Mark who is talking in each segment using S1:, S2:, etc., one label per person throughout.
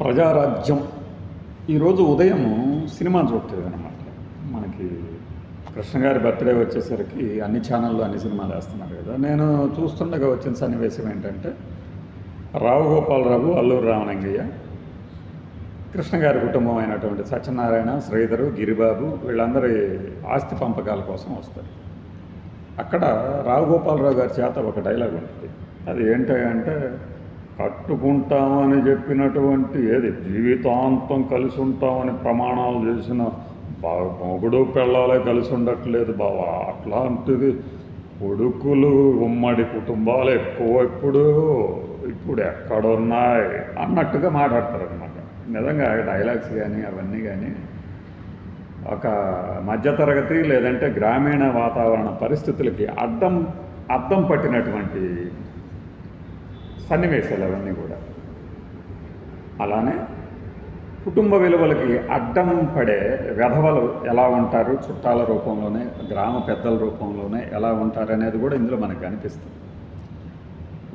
S1: ప్రజారాజ్యం. ఈరోజు ఉదయం సినిమా చూడలేదు అనమాట మనకి కృష్ణ గారి బర్త్డే వచ్చేసరికి అన్ని ఛానళ్ళు అన్ని సినిమాలు వేస్తున్నారు కదా. నేను చూస్తుండగా వచ్చిన సన్నివేశం ఏంటంటే రావు గోపాలరావు అల్లూరు రామలింగయ్య కృష్ణ గారి కుటుంబం అయినటువంటి సత్యనారాయణ శ్రీధరు గిరిబాబు వీళ్ళందరి ఆస్తి పంపకాల కోసం వస్తారు. అక్కడ రావు గోపాలరావు గారి చేత ఒక డైలాగ్ ఉంటుంది. అది ఏంటంటే కట్టుకుంటామని చెప్పినటువంటి ఏది? జీవితాంతం కలిసి ఉంటామని ప్రమాణాలు చేసిన బా- మొగుడు పెళ్ళాలే కలిసి ఉండట్లేదు బావా. అట్లాంటిది కొడుకులు ఉమ్మడి కుటుంబాలు ఎక్కువ ఇప్పుడు ఇప్పుడు ఎక్కడున్నాయి అన్నట్టుగా మాట్లాడతారు అనమాట నిజంగా డైలాగ్స్ కానీ అవన్నీ కానీ ఒక మధ్యతరగతి లేదంటే గ్రామీణ వాతావరణ పరిస్థితులకి అడ్డం అద్దం పట్టినటువంటి సన్నివేశాలు అవన్నీ కూడా. అలానే కుటుంబ విలువలకి అడ్డం పడే వెధవలు ఎలా ఉంటారు? చుట్టాల రూపంలోనే గ్రామ పెద్దల రూపంలోనే ఎలా ఉంటారు అనేది కూడా ఇందులో మనకు కనిపిస్తుంది.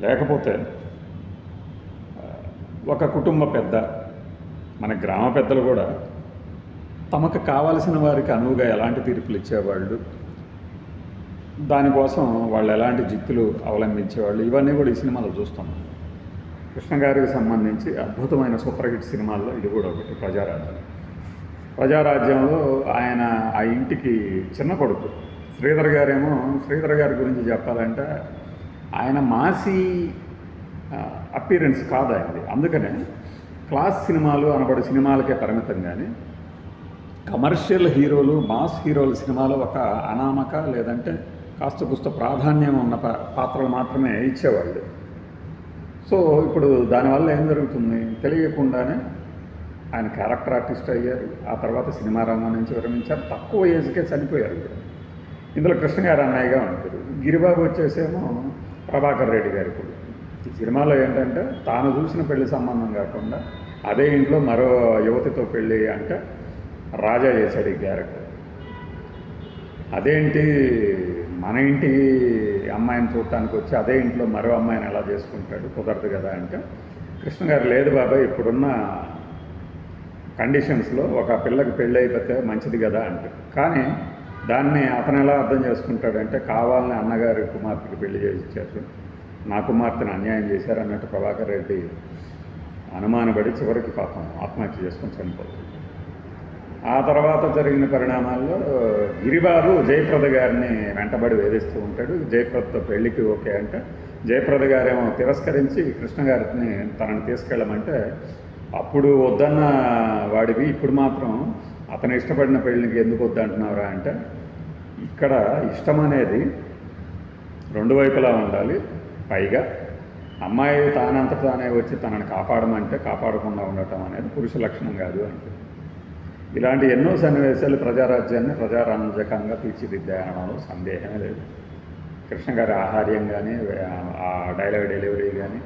S1: లేకపోతే ఒక కుటుంబ పెద్ద మన గ్రామ పెద్దలు కూడా తమకు కావలసిన వారికి అనువుగా ఎలాంటి తీర్పులు ఇచ్చేవాళ్ళు? దానికోసం వాళ్ళు ఎలాంటి జిత్తులు అవలంబించేవాళ్ళు ఇవన్నీ కూడా ఈ సినిమాలో చూస్తాం. కృష్ణ గారికి సంబంధించి అద్భుతమైన సూపర్ హిట్ సినిమాల్లో ఇది కూడా ఒకటి ప్రజారాజ్యం. ప్రజారాజ్యంలో ఆయన ఆ ఇంటికి చిన్న కొడుకు. శ్రీధర్ గారేమో శ్రీధర్ గారి గురించి చెప్పాలంటే ఆయన మాసి అపీరెన్స్ కాదు ఆయనది అందుకనే క్లాస్ సినిమాలు అనబడే సినిమాలకే పరిమితం కానీ కమర్షియల్ హీరోలు మాస్ హీరోల సినిమాలో ఒక అనామక లేదంటే కాస్త కుస్త ప్రాధాన్యం ఉన్న పాత్రలు మాత్రమే ఇచ్చేవాళ్ళు. సో ఇప్పుడు దానివల్ల ఏం జరుగుతుంది? తెలియకుండానే ఆయన క్యారెక్టర్ ఆర్టిస్ట్ అయ్యారు. ఆ తర్వాత సినిమా రంగం నుంచి విరమించారు. తక్కువ ఏజ్కే చనిపోయారు కూడా ఇందులో కృష్ణ గారు అన్నయ్యగా ఉంటారు. గిరిబాబు వచ్చేసేమో ప్రభాకర్ రెడ్డి గారి కూడా ఈ సినిమాలో ఏంటంటే తాను చూసిన పెళ్ళి సంబంధం కాకుండా అదే ఇంట్లో మరో యువతితో పెళ్ళి అంటే రాజా చేశాడు ఈ క్యారెక్టర్. అదేంటి మన ఇంటి అమ్మాయిని చూడటానికి వచ్చి అదే ఇంట్లో మరో అమ్మాయిని ఎలా చేసుకుంటాడు? కుదరదు కదా అంటే కృష్ణ గారు లేదు బాబాయ్ ఇప్పుడున్న కండిషన్స్లో ఒక పిల్లకి పెళ్ళి అయిపోతే మంచిది కదా అంటే. కానీ దాన్ని అతను ఎలా అర్థం చేసుకుంటాడంటే కావాలని అన్నగారి కుమార్తెకి పెళ్ళి చేసి ఇచ్చారు నా కుమార్తెను అన్యాయం చేశారు అన్నట్టు ప్రభాకర్ రెడ్డి అనుమానపడి చివరికి పాపం ఆత్మహత్య చేసుకొని చనిపోతుంది ఆ తర్వాత జరిగిన పరిణామాల్లో గిరిబాబు జయప్రద గారిని వెంటబడి వేధిస్తూ ఉంటాడు. జయప్రదతో పెళ్ళికి ఓకే అంటే. జయప్రద గారేమో తిరస్కరించి కృష్ణ గారిని తనని తీసుకెళ్ళమంటే అప్పుడు వద్దన్న వాడివి ఇప్పుడు మాత్రం అతను ఇష్టపడిన పెళ్ళికి ఎందుకు వద్దంటున్నారా అంటే. ఇక్కడ ఇష్టం అనేది రెండు వైపులా ఉండాలి. పైగా అమ్మాయి తానంతట తానే వచ్చి తనని కాపాడమంటే కాపాడకుండా ఉండటం అనేది పురుష లక్షణం కాదు అంటే. ఇలాంటి ఎన్నో సన్నివేశాలు ప్రజారాజ్యాన్ని ప్రజారంజకంగా తీర్చిదిద్దాయనడంలో సందేహమే లేదు. కృష్ణ గారి ఆహార్యం కానీ ఆ డైలాగ్ డెలివరీ కానీ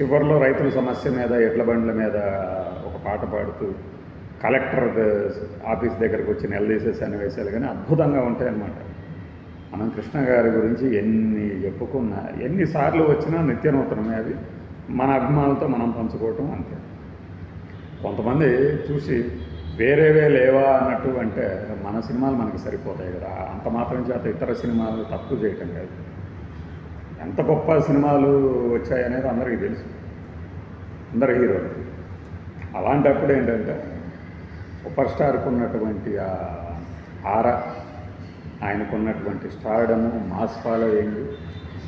S1: చివరిలో రైతుల సమస్య మీద ఎడ్ల బండ్ల మీద ఒక పాట పాడుతూ కలెక్టర్ ఆఫీస్ దగ్గరకు వచ్చి నిలదీసే సన్నివేశాలు కానీ అద్భుతంగా ఉంటాయన్నమాట. మనం కృష్ణ గారి గురించి ఎన్ని చెప్పుకున్నా ఎన్నిసార్లు వచ్చినా నిత్య నూతనమే అవి. మన అభిమానులతో మనం పంచుకోవటం అంతే. కొంతమంది చూసి వేరేవే లేవా అన్నట్టు అంటే మన సినిమాలు మనకి సరిపోతాయి కదా. అంత మాత్రం చేత ఇతర సినిమాలు తక్కువ చేయటం కాదు. ఎంత గొప్ప సినిమాలు వచ్చాయనేది అందరికీ తెలుసు. అందరు హీరోలు. అలాంటప్పుడు ఏంటంటే సూపర్ స్టార్కు ఉన్నటువంటి ఆ ఆర ఆయనకున్నటువంటి స్టార్డము మాస్ ఫాలోయింగ్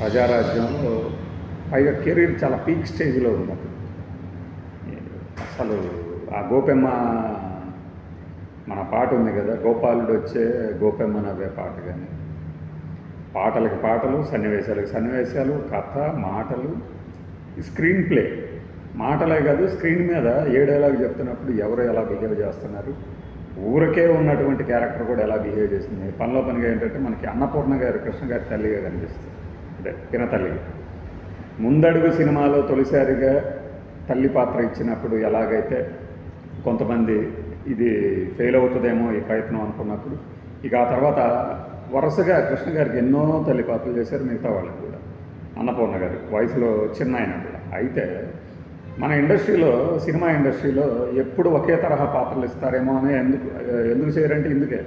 S1: ప్రజారాజ్యంలో పైగా కెరీర్ చాలా పీక్ స్టేజ్లో ఉన్నప్పుడు అసలు ఆ గోపెమ్మ మన పాట ఉంది కదా గోపాలుడు వచ్చే గోపెమ్మనవే పాట కానీ. పాటలకి పాటలు సన్నివేశాలకు సన్నివేశాలు కథ మాటలు స్క్రీన్ ప్లే. మాటలే కాదు స్క్రీన్ మీద ఏ డైలాగ్ చెప్తున్నప్పుడు ఎవరు ఎలా బిహేవ్ చేస్తున్నారు? ఊరికే ఉన్నటువంటి క్యారెక్టర్ కూడా ఎలా బిహేవ్ చేస్తుంది? పనిలో పనిగా ఏంటంటే మనకి అన్నపూర్ణ గారు కృష్ణ గారి తల్లిగా కనిపిస్తుంది. అదే పిన తల్లి. ముందడుగు సినిమాలో తొలిసారిగా తల్లి పాత్ర ఇచ్చినప్పుడు ఎలాగైతే కొంతమంది ఇది ఫెయిల్ అవుతుందేమో ఈ ప్రయత్నం అనుకున్నప్పుడు. ఇక ఆ తర్వాత వరుసగా కృష్ణ గారికి ఎన్నో తల్లి పాత్రలు చేశారు మిగతా వాళ్ళకి కూడా. అన్నపూర్ణ గారు వయసులో చిన్న ఆయన కూడా. అయితే మన ఇండస్ట్రీలో సినిమా ఇండస్ట్రీలో ఎప్పుడు ఒకే తరహా పాత్రలు ఇస్తారేమో అని ఎందుకు ఎందుకు చేయరంటే ఇందుకే.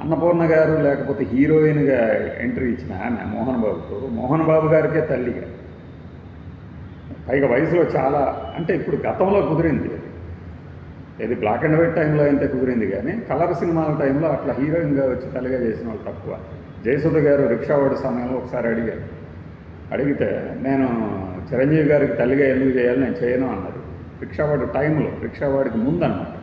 S1: అన్నపూర్ణ గారు లేకపోతే హీరోయిన్గా ఎంట్రీ ఇచ్చిన ఆమె మోహన్ బాబుకు. మోహన్ బాబు గారికే తల్లిగా. పైగా వయసులో చాలా అంటే ఇప్పుడు గతంలో కుదిరింది. ఇది బ్లాక్ అండ్ వైట్ టైంలో అయితే కుదిరింది కానీ కలర్ సినిమాల టైంలో అట్లా హీరోయిన్గా వచ్చి తల్లిగా చేసిన వాళ్ళు తక్కువ. జయసుధ గారు రిక్షా వాడి సమయంలో ఒకసారి అడిగారు. అడిగితే నేను చిరంజీవి గారికి తల్లిగా ఎందుకు చేయాలి? నేను చేయను అన్నారు. రిక్షావాడు టైంలో రిక్షావాడికి ముందు అన్నమాట.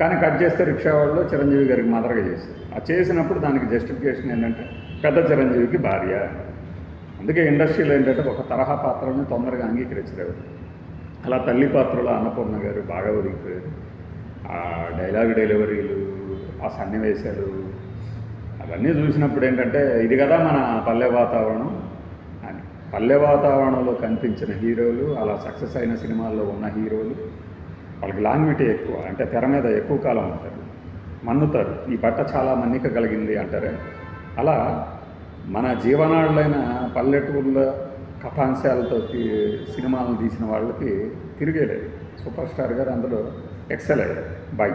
S1: కానీ కట్ చేస్తే రిక్షావాడిలో చిరంజీవి గారికి మదరగా చేశారు ఆ చేసినప్పుడు దానికి జస్టిఫికేషన్ ఏంటంటే పెద్ద చిరంజీవికి భార్య అందుకే ఇండస్ట్రీలో ఏంటంటే ఒక తరహా పాత్రలను తొందరగా అంగీకరించలేరు అలా తల్లి పాత్రలో అన్నపూర్ణ గారు బాగా ఒదిగిపోయారు. ఆ డైలాగ్ డెలివరీలు ఆ సన్నివేశాలు అవన్నీ చూసినప్పుడు ఏంటంటే ఇది కదా మన పల్లె వాతావరణం అని. పల్లె వాతావరణంలో కనిపించిన హీరోలు అలా సక్సెస్ అయిన సినిమాల్లో ఉన్న హీరోలు వాళ్ళకి లాంగ్విటీ ఎక్కువ. అంటే తెర మీద ఎక్కువ కాలం ఉంటారు. మన్నుతారు. ఈ బట్ట చాలా మన్నిక కలిగింది అంటారే. అలా మన జీవనాడులైన పల్లెటూళ్ళ కథాంశాలతో సినిమాలను తీసిన వాళ్ళకి తిరిగేలేదు. సూపర్ స్టార్ గారు అందులో এক্সেলেন্ট বাই